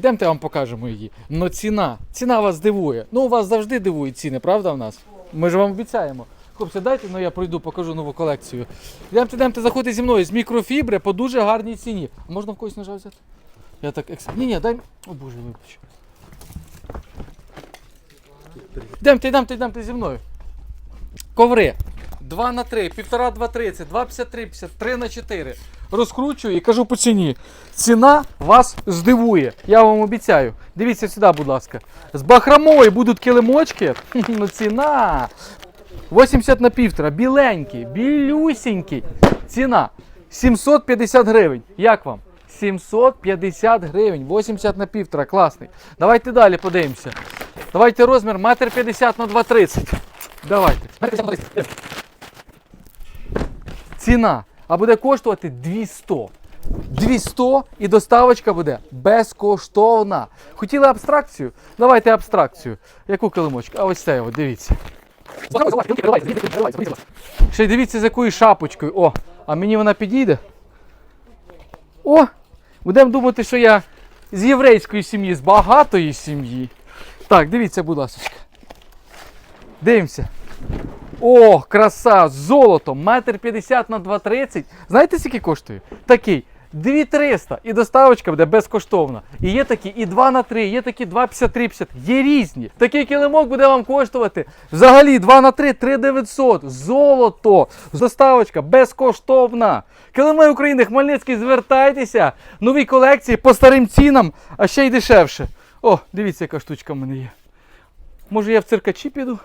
Йдемте вам покажемо її. Ну ціна. Ціна вас дивує. Ну, у вас завжди дивують ціни, правда в нас? Ми ж вам обіцяємо. Хлопці, дайте, ну я пройду, покажу нову колекцію. Йдемте, йдемте, заходьте зі мною з мікрофібри по дуже гарній ціні. А можна в когось ножа взяти? Я так екс... Ні, ні, дай. О боже, вибач. Йдемте, йдемте, йдемте зі мною. Коври. 2 на 3, 1,5 2 30, 2 53 50, 3 на 4. Розкручую і кажу по ціні. Ціна вас здивує. Я вам обіцяю. Дивіться сюди, будь ласка. З бахромою будуть килимочки. Ну ціна. 80 на півтора. Біленький, білюсінький. Ціна 750 гривень. Як вам? 750 гривень. 80 на півтора. Класний. Давайте далі подивимося. Давайте розмір 1,50 на 2,30. Давайте. 1,50 на 2,30. Ціна. А буде коштувати 200. 200 і доставочка буде безкоштовна. Хотіли абстракцію? Давайте абстракцію. Яку килимочку? А ось це, от, дивіться. Ще й дивіться з якою шапочкою. О, а мені вона підійде. О! Будемо думати, що я з єврейської сім'ї, з багатої сім'ї. Так, дивіться, будь ласка. Дивимося. О, краса! Золото! Метр 50 на 2,30. Знаєте, скільки коштує? Такий. 2300 і доставочка буде безкоштовна. І є такі і 2 на 3, є такі 2,53, 50. Є різні. Такий килимок буде вам коштувати взагалі 2 на 3, 3900. Золото. Доставочка безкоштовна. Килими України, Хмельницький, звертайтеся. Нові колекції по старим цінам, а ще й дешевше. О, дивіться, яка штучка в мене є. Може я в циркачі піду?